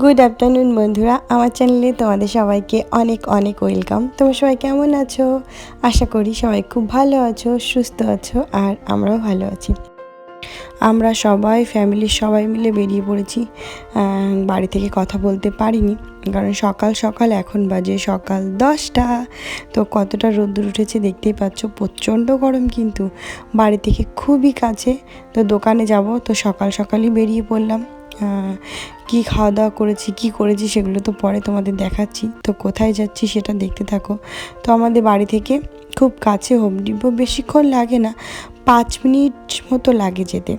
Good afternoon বন্ধুরা। আমার চ্যানেলে তোমাদের সবাইকে অনেক অনেক ওয়েলকাম তোমরা সবাই কেমন আছো? আশা করি সবাই খুব ভালো আছো, সুস্থ আছো, আর আমরাও ভালো আছি। আমরা সবাই ফ্যামিলির সবাই মিলে বেরিয়ে পড়েছি। বাড়ি থেকে কথা বলতে পারিনি, কারণ সকাল সকাল এখন বাজে সকাল দশটা। তো কতটা রোদ্দুর উঠেছে দেখতেই পাচ্ছ, প্রচণ্ড গরম কিন্তু। বাড়ি থেকে খুবই কাছে, তো দোকানে যাব, তো সকাল সকালই বেরিয়ে পড়লাম। কি খাওয়া দাওয়া করেছি, কি করেছি সেগুলো তো পরে তোমাদের দেখাচ্ছি। তো কোথায় যাচ্ছি সেটা দেখতে থাকো। তো আমাদের বাড়ি থেকে খুব কাছে হোম ডিপো বেশিক্ষণ লাগে না, পাঁচ মিনিট মতো লাগে যেতে।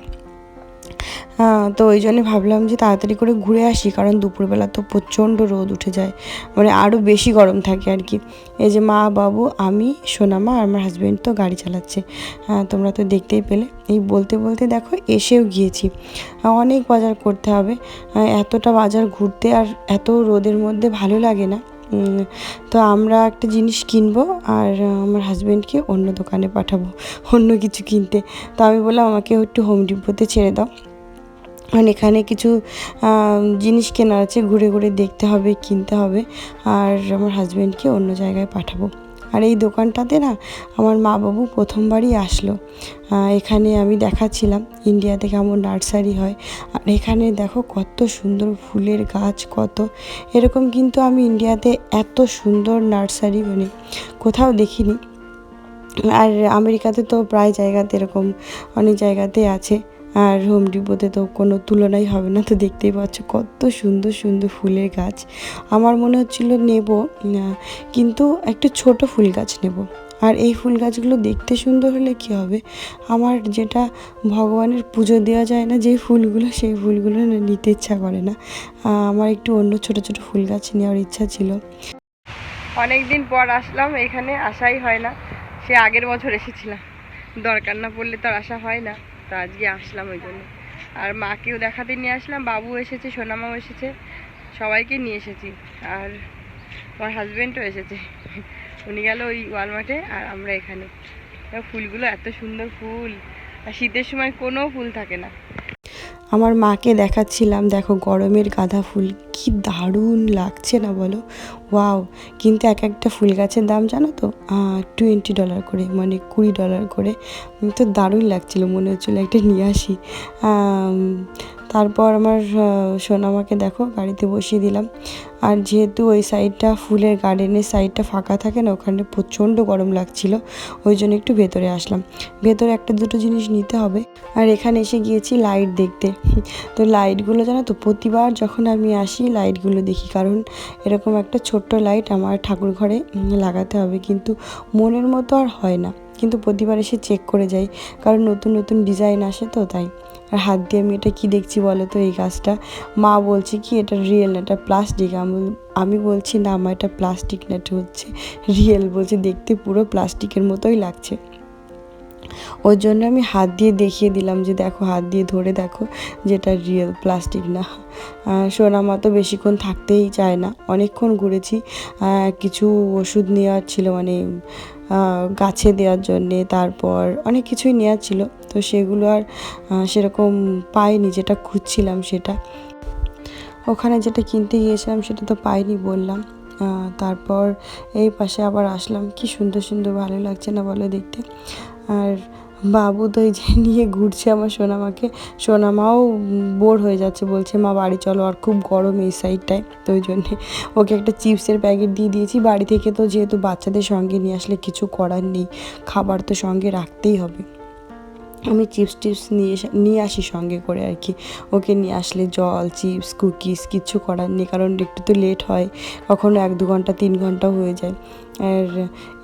তো ওই জন্য ভাবলাম যে তাড়াতাড়ি করে ঘুরে আসি, কারণ দুপুরবেলা তো প্রচণ্ড রোদ উঠে যায় মানে আরও বেশি গরম থাকে আর কি। এই যে মা, বাবু, আমি, সোনামা আর আমার হাজব্যান্ড তো গাড়ি চালাচ্ছে। তোমরা তো দেখতেই পেলে। এই বলতে বলতে দেখো এসেও গিয়েছি। অনেক বাজার করতে হবে। এতটা বাজার ঘুরতে আর এত রোদের মধ্যে ভালো লাগে না। তো আমরা একটা জিনিস কিনবো আর আমার হাজব্যান্ডকে অন্য দোকানে পাঠাবো, অন্য কিছু কিনতে। তো আমি বললাম, আমাকে একটু হোম ডিপোতে ছেড়ে দাও। কারণ এখানে কিছু জিনিস কেনার আছে, ঘুরে ঘুরে দেখতে হবে, কিনতে হবে। আর আমার হাজব্যান্ডকে অন্য জায়গায় পাঠাবো। আর এই দোকানটাতে না, আমার মা বাবু প্রথমবারই আসলো। এখানে আমি দেখাচ্ছিলাম, ইন্ডিয়াতে কেমন নার্সারি হয়। আর এখানে দেখো কত সুন্দর ফুলের গাছ, কত। এরকম কিন্তু আমি ইন্ডিয়াতে এত সুন্দর নার্সারি মানে কোথাও দেখিনি। আর আমেরিকাতে তো প্রায় জায়গাতে এরকম অনেক জায়গাতে আছে। আর হোম ডিপোতে তো কোনো তুলনাই হবে না। তো দেখতেই পাচ্ছ কত সুন্দর সুন্দর ফুলের গাছ। আমার মনে হচ্ছিল নেব কিন্তু একটা ছোট ফুল গাছ নেব। আর এই ফুল গাছগুলো দেখতে সুন্দর হলে কি হবে? আমার যেটা ভগবানের পুজো দেওয়া যায় না, যেই ফুলগুলো, সেই ফুলগুলো নিতে ইচ্ছা করে না। আমার একটু অন্য ছোট ছোট ফুল গাছ নেওয়ার ইচ্ছা ছিল। অনেক দিন পর আসলাম, এখানে আসাই হয় না। সে আগের বছর এসেছিলাম। দরকার না পড়লে তো আসা হয় না। তো আজকে আসলাম ওই জন্য। আর মাকেও দেখাতে নিয়ে আসলাম বাবু এসেছে, সোনামাও এসেছে, সবাইকে নিয়ে এসেছি। আর আমার হাজব্যান্ডও এসেছে। উনি গেল ওই ওয়ালমার্টে আর আমরা এখানে। ফুলগুলো এত সুন্দর ফুল। আর শীতের সময় কোনো ফুল থাকে না। আমার মাকে দেখাচ্ছিলাম, দেখো গরমের গাঁদা ফুল, কি দারুণ লাগছে না বলো? ওয়াও, কিন্তু এক একটা ফুল গাছের দাম জানো তো? টোয়েন্টি ডলার করে মানে কুড়ি ডলার করে। তো দারুণ লাগছিল, মনে হচ্ছিল একটা নিয়ে আসি। তারপর আমার সোনামাকে দেখো গাড়িতে বসিয়ে দিলাম। আর যেহেতু ওই সাইডটা ফুলের গার্ডেনের সাইডটা ফাঁকা থাকে না, ওখানে প্রচণ্ড গরম লাগছিল, ওই জন্য একটু ভেতরে আসলাম। ভেতরে একটা দুটো জিনিস নিতে হবে। আর এখানে এসে গিয়েছি লাইট দেখতে। তো লাইটগুলো জানো তো, প্রতিবার যখন আমি আসি, লাইটগুলো দেখি। কারণ এরকম একটা ছোট্ট লাইট আমার ঠাকুর ঘরে লাগাতে হবে। কিন্তু মনের মতো আর হয় না। কিন্তু প্রতিবার এসে চেক করে যাই, কারণ নতুন নতুন ডিজাইন আসে তো তাই। আর হাত দিয়ে আমি এটা কী দেখছি বলো তো এই গাছটা? মা বলছে কি, এটা রিয়েল না এটা প্লাস্টিক আমি আমি বলছি, না আমার এটা প্লাস্টিক না হচ্ছে রিয়েল বলছে, দেখতে পুরো প্লাস্টিকের মতোই লাগছে। ওর জন্য আমি হাত দিয়ে দেখিয়ে দিলাম যে দেখো, হাত দিয়ে ধরে দেখো যেটা রিয়েল প্লাস্টিক না। সোনামা তো বেশিক্ষণ থাকতেই চায় না। অনেকক্ষণ ঘুরেছি কিছু ওষুধ নেওয়ার ছিল মানে গাছে দেওয়ার জন্যে, তারপর অনেক কিছুই নেওয়ার ছিল। তো সেগুলো আর সেরকম পাইনি, যেটা খুঁজছিলাম সেটা। ওখানে যেটা কিনতে গিয়েছিলাম সেটা তো পাইনি বললাম। তারপর এই পাশে আবার আসলাম। কি সুন্দর সুন্দর ভালো লাগছে না বলো দেখতে। আর বাবু তো যে নিয়ে ঘুরছে আমার সোনামাকে। সোনামাও বোর হয়ে যাচ্ছে, বলছে, মা, বাড়ি চলো, আর খুব গরম এই সাইডটায় তো ওই জন্যে ওকে একটা চিপসের প্যাকেট দিয়ে দিয়েছি। বাড়ি থেকে তো যেহেতু বাচ্চাদের সঙ্গে নিয়ে আসলে কিছু করার নেই, খাবার তো সঙ্গে রাখতেই হবে। আমি চিপস টিপস নিয়ে নিয়ে আসি সঙ্গে করে আর কি। ওকে নিয়ে আসলে জল, চিপস কুকিজ কিচ্ছু করার নেই, কারণ একটু তো লেট হয়, কখনো এক দু ঘণ্টা, তিন ঘণ্টা হয়ে যায়। আর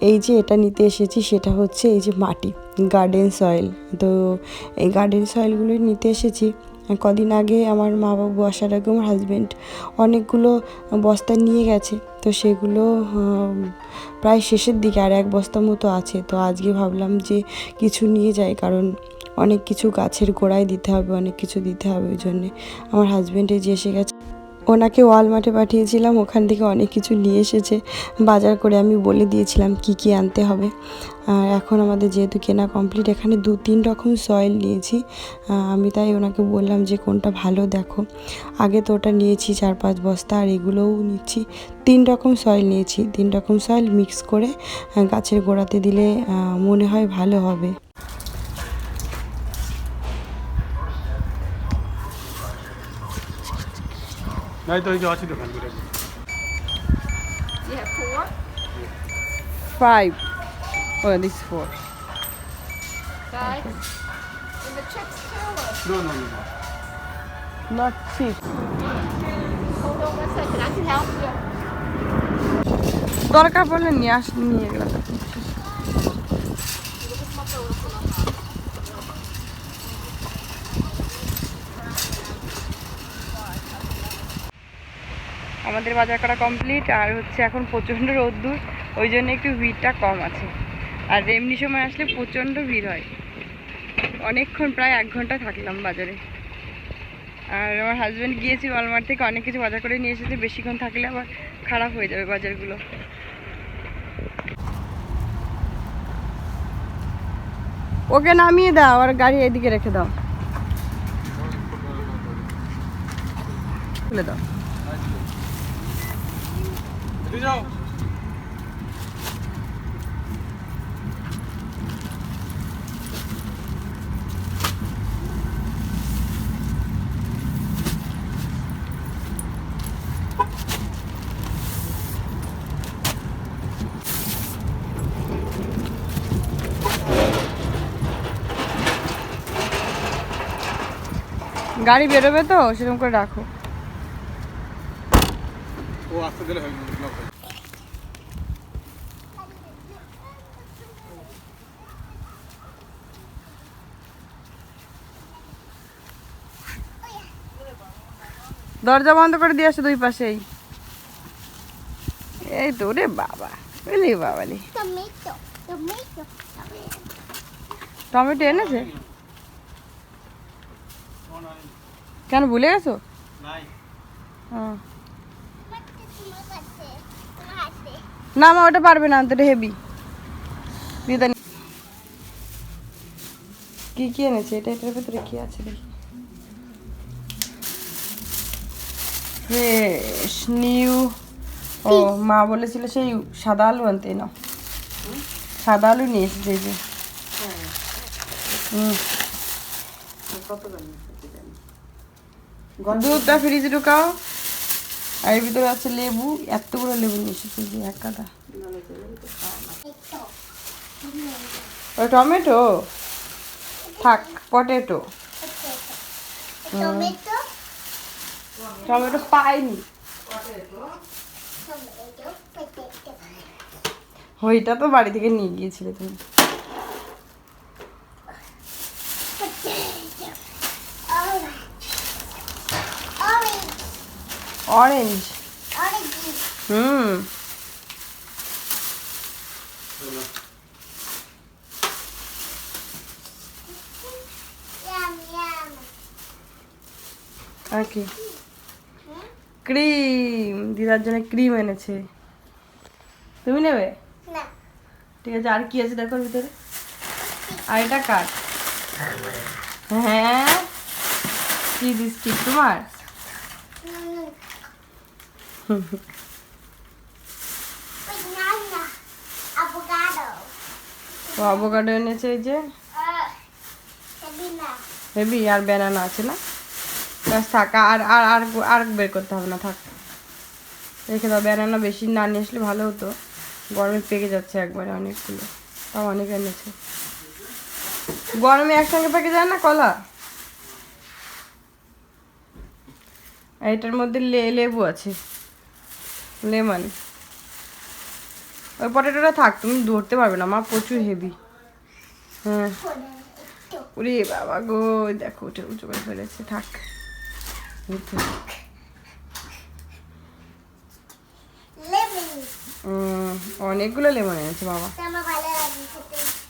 এই যে এটা নিতে এসেছি সেটা হচ্ছে এই যে মাটি গার্ডেন সয়েল তো এই গার্ডেন সয়েলগুলোই নিতে এসেছি। কদিন আগে আমার মা বাবু আসার আগে আমার হাজব্যান্ড অনেকগুলো বস্তা নিয়ে গেছে। তো সেগুলো প্রায় শেষের দিকে আর এক বস্তা মতো আছে। তো আজকে ভাবলাম যে কিছু নিয়ে যাই, কারণ অনেক কিছু গাছের গোড়ায় দিতে হবে, অনেক কিছু দিতে হবে ওই জন্যে। আমার হাজব্যান্ডে যে এসে গেছে ওনাকে ওয়ালমার্টে পাঠিয়েছিলাম, ওখান থেকে অনেক কিছু নিয়ে এসেছে। বাজার করে আমি বলে দিয়েছিলাম কি কি আনতে হবে। আর এখন আমাদের যেহেতু কেনা কমপ্লিট, এখানে দু তিন রকম সয়েল নিয়েছি। আমি তাই ওনাকে বললাম যে কোনটা ভালো দেখো। আগে তো ওটা নিয়েছি চার পাঁচ বস্তা, আর এগুলোও নিচ্ছি। তিন রকম সয়েল নিয়েছি, তিন রকম সয়েল মিক্স করে গাছের গোড়াতে দিলে মনে হয় ভালো হবে। নাই তো ওই যে আছে দোকান করে You have four? Five O this four Five? And the checks too? or- no no no not six Hold on one second, I can help you. দরকার পড়লে নিয়ে আস নিয়ে গেলাম আমাদের বাজার করা কমপ্লিট আর হচ্ছে এখন প্রচণ্ড রোদ্দুর, ওই জন্য একটু ভিড়টা কম আছে। আর এমনি সময় আসলে প্রচণ্ড ভিড় হয়। অনেকক্ষণ প্রায় এক ঘণ্টা থাকলাম বাজারে। আর আমার হাজব্যান্ড গিয়েছে ওয়ালমার্ট থেকে, অনেক কিছু বাজার করে নিয়ে এসেছে, বেশিক্ষণ থাকলে আবার খারাপ হয়ে যাবে বাজারগুলো। ওকে নামিয়ে দাও, আর গাড়ি এদিকে রেখে দাও। খুলে দাও। গাড়ি বেরোবে তো সেরকম করে রাখো। আসতে দিলে ব্লক হয়ে দরজা বন্ধ করে দিয়ে আসো দুই পাশেই। এই তো রে বাবা। বুঝলি বাবালি. টমেটো এনেছে? কেন ভুলে গেছো? হ্যাঁ। না মা ওটা পারবে না আনতে হেভি কি কি এনেছে? এটা এটার ভেতরে কি আছে দেখি। ফ্রেশ নিউ ও মা বলেছিল সেই সাদা আলু আনতে না সাদা আলু নিয়ে এসেছে যে। দুধটা ফ্রিজে ঢুকাও। আর এর ভিতরে আছে লেবু এতগুলো লেবু নিয়ে এসেছে যে এক কাদা ওই টমেটো? থাক পটেটো। টমেটো? পাইনি। ওইটা তো বাড়ি থেকে নিয়ে গিয়েছিলে তুমি। Orange Orange. Hmm yum. আর কি? ক্রিম দিদার জন্য ক্রিম এনেছে। তুমি নেবে? না। ঠিক আছে আর কি আছে দেখো ভিতরে? আর এটা কার? হ্যাঁ কি বিস্কিট তোমার? ও অ্যাভোকাডো এনেছে এই যে? হেভি আর ব্যানানা আছে না? ব্যাস থাক আর আর আর আর বের করতে হবে না থাক। রেখে দাও ব্যানানা বেশি না নিয়ে আসলে ভালো হতো। গরমে পেকে যাচ্ছে একবারে অনেকগুলো। তাও অনেক এনেছে। গরমে একসঙ্গে পেকে যায় না কলা? এটার মধ্যে লে লেবু আছে। লেমন ওই পটেটোটা থাক তুমি ধরতে পারবে না মা প্রচুর হেভি হ্যাঁ। ওরে বাবা গো দেখো উঠে উঁচু করে ফেলেছে থাক। অনেকগুলো লেমন এনেছে বাবা।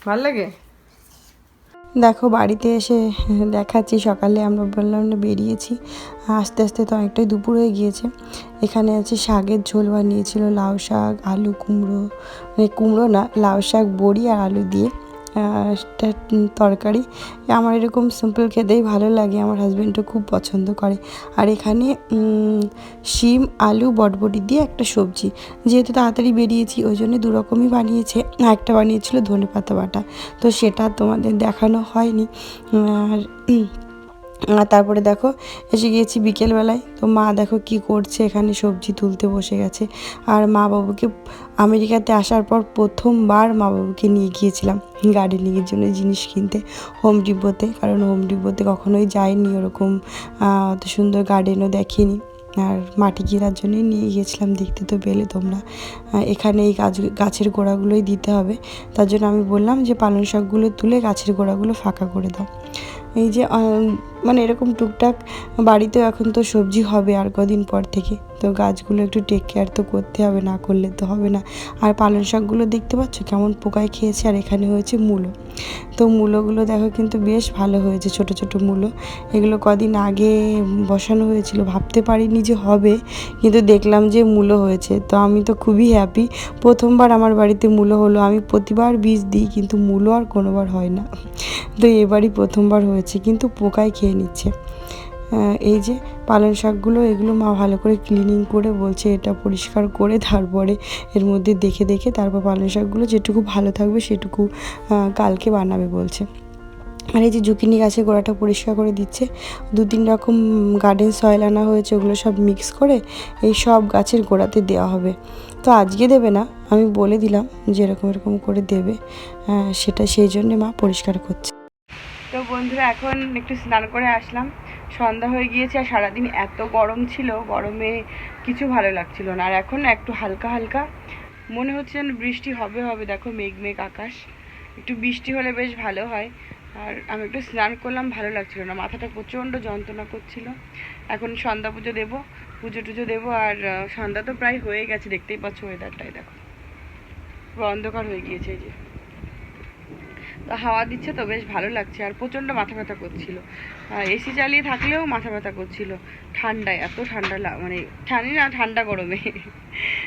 ভালো লাগে? দেখো, বাড়িতে এসে দেখাচ্ছি। সকালে আমরা বললাম বেরিয়েছি। আস্তে আস্তে তো অনেকটাই দুপুর হয়ে গিয়েছে। এখানে আছে শাকের ঝোল বানিয়েছিল, লাউ শাক, আলু কুমড়ো মানে কুমড়ো না, লাউ শাক, বড়ি আর আলু দিয়ে। তরকারি। আমার এরকম সিম্পল খেতেই ভালো লাগে। আমার হাজব্যান্ডও খুব পছন্দ করে। আর এখানে শিম, আলু, বটবটি দিয়ে একটা সবজি। যেহেতু তাড়াতাড়ি বেরিয়েছি, ওই জন্য দু রকমই বানিয়েছে। একটা বানিয়েছিল ধনে পাতা বাটা। তো সেটা তোমাদের দেখানো হয়নি। আর তারপরে দেখো, এসে গিয়েছি বিকেলবেলায়। তো মা দেখো কি করছে, এখানে সবজি তুলতে বসে গেছে। আর মা বাবুকে আমেরিকাতে আসার পর প্রথমবার মা বাবুকে নিয়ে গিয়েছিলাম গার্ডেনিংয়ের জন্য জিনিস কিনতে হোম ডিপোতে কারণ হোম ডিপোতে কখনোই যায়নি ওরকম অত সুন্দর গার্ডেনও দেখিনি। আর মাটি কেনার জন্যই নিয়ে গিয়েছিলাম, দেখতে তো পেলে তোমরা। এখানে এই গাছ, গাছের গোড়াগুলোই দিতে হবে। তার জন্য আমি বললাম যে পালং শাকগুলো তুলে গাছের গোড়াগুলো ফাঁকা করে দাও। এই যে মানে এরকম টুকটাক বাড়িতেও এখন তো সবজি হবে আর কদিন পর থেকে। তো গাছগুলো একটু টেক কেয়ার তো করতে হবে, না করলে তো হবে না। আর পালং শাকগুলো দেখতে পাচ্ছ? কেমন পোকায় খেয়েছে আর এখানে হয়েছে মূলো। তো মূলোগুলো দেখো কিন্তু বেশ ভালো হয়েছে, ছোট ছোট মূলো। এগুলো কদিন আগে বসানো হয়েছিল, ভাবতে পারিনি যে হবে, কিন্তু দেখলাম যে মূলো হয়েছে। তো আমি তো খুবই হ্যাপি প্রথমবার আমার বাড়িতে মূলো হলো। আমি প্রতিবার বীজ দিই, কিন্তু মূলো আর কোনোবার হয় না। তো এবারই প্রথমবার হয়েছে, কিন্তু পোকায় খেয়ে নিচ্ছে। আহ, এই যে পালং শাকগুলো এগুলো মা ভালো করে ক্লিনিং করে বলছে এটা পরিষ্কার করে তারপরে এর মধ্যে দেখে দেখে তারপর পালং শাকগুলো যেটুকু ভালো থাকবে সেটুকু কালকে বানাবে বলছে। আর এই যে জুকিনি গাছের গোড়াটা পরিষ্কার করে দিচ্ছে দু তিন রকম গার্ডেন সয়েল আনা হয়েছে ওগুলো সব মিক্স করে এই সব গাছের গোড়াতে দেওয়া হবে। তো আজকে দেবে না আমি বলে দিলাম যে এরকম এরকম করে দেবে সেটা সেই জন্যে মা পরিষ্কার করছে। বন্ধুরা, এখন একটু স্নান করে আসলাম। সন্ধ্যা হয়ে গিয়েছে আর সারাদিন এত গরম ছিল, গরমে কিছু ভালো লাগছিল না। আর এখন একটু হালকা হালকা, মনে হচ্ছে যেন বৃষ্টি হবে হবে, দেখো মেঘ মেঘ আকাশ। একটু বৃষ্টি হলে বেশ ভালো হয়। আর আমি একটু স্নান করলাম, ভালো লাগছিল না। মাথাটা প্রচণ্ড যন্ত্রণা করছিল। এখন সন্ধ্যা পুজো দেবো, পুজো টুজো দেবো, আর সন্ধ্যা তো প্রায় হয়ে গেছে, দেখতেই পাচ্ছ ওয়েদারটাই দেখো। অন্ধকার হয়ে গিয়েছে এই যে। তো হাওয়া দিচ্ছে তো বেশ ভালো লাগছে, আর প্রচণ্ড মাথা ব্যথা করছিল। এসি চালিয়ে থাকলেও মাথা ব্যথা করছিল, ঠান্ডায়, এত ঠান্ডা মানে ঠান্ডা না ঠান্ডা গরমে।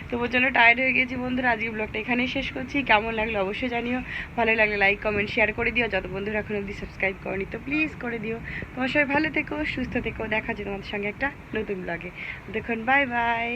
তো প্রচণ্ড টায়ার্ড হয়ে গেছি বন্ধুরা, আজকে ব্লগটা এখানেই শেষ করছি। কেমন লাগল অবশ্যই জানিও, ভালো লাগলে লাইক কমেন্ট শেয়ার করে দিও। যত বন্ধুরা এখন অবধি সাবস্ক্রাইব করনি, তো প্লিজ করে দিও। তোমার সবাই ভালো থেকো, সুস্থ থেকো। দেখা যায় তোমাদের সঙ্গে একটা নতুন ব্লগে দেখুন বাই বাই